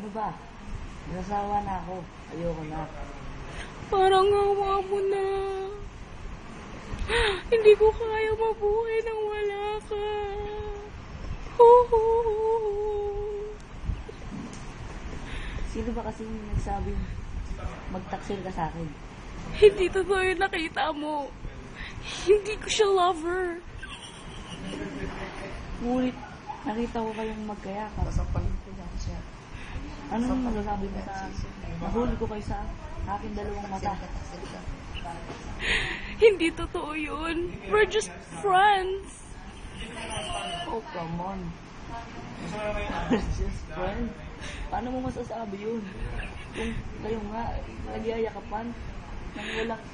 Ano ba? Nasawa na ako. Ayoko na. Parang awa mo na. Hindi ko kaya mabuhay nang wala ka. Sino ba kasi yung nagsabing magtaksil ka sa akin? Hindi totoo yung nakita mo. Hindi ko siya lover. Ngunit nakita ko kayong magkayakap. Sasampalin ko Ano nang masasabi mo sa nahuli ko kayo sa aking dalawang mata? Hindi totoo yun. We're just friends. Oh, come on. Just friend. Paano mo masasabi yun? Kung kayo nga, nagyayakapan, nang walang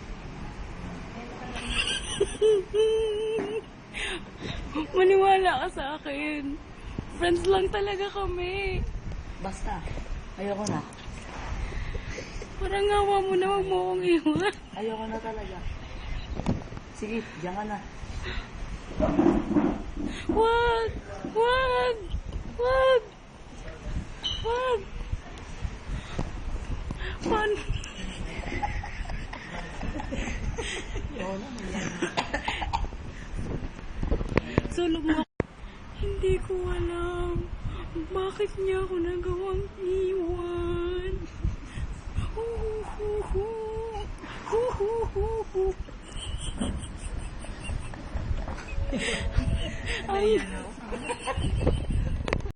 Maniwala ka sa akin. Friends lang talaga kami. basta. Ayoko na. Parang awa mo na wag mo akong iwan. Ayoko na talaga. Sige, diyan ka na. Wag! Wag! Wag! Wag! Paano? Solo mo Hindi ko alam. Bakit niya ako nagawang iwan? Huhuhuhu. Huhuhuhu. Ang,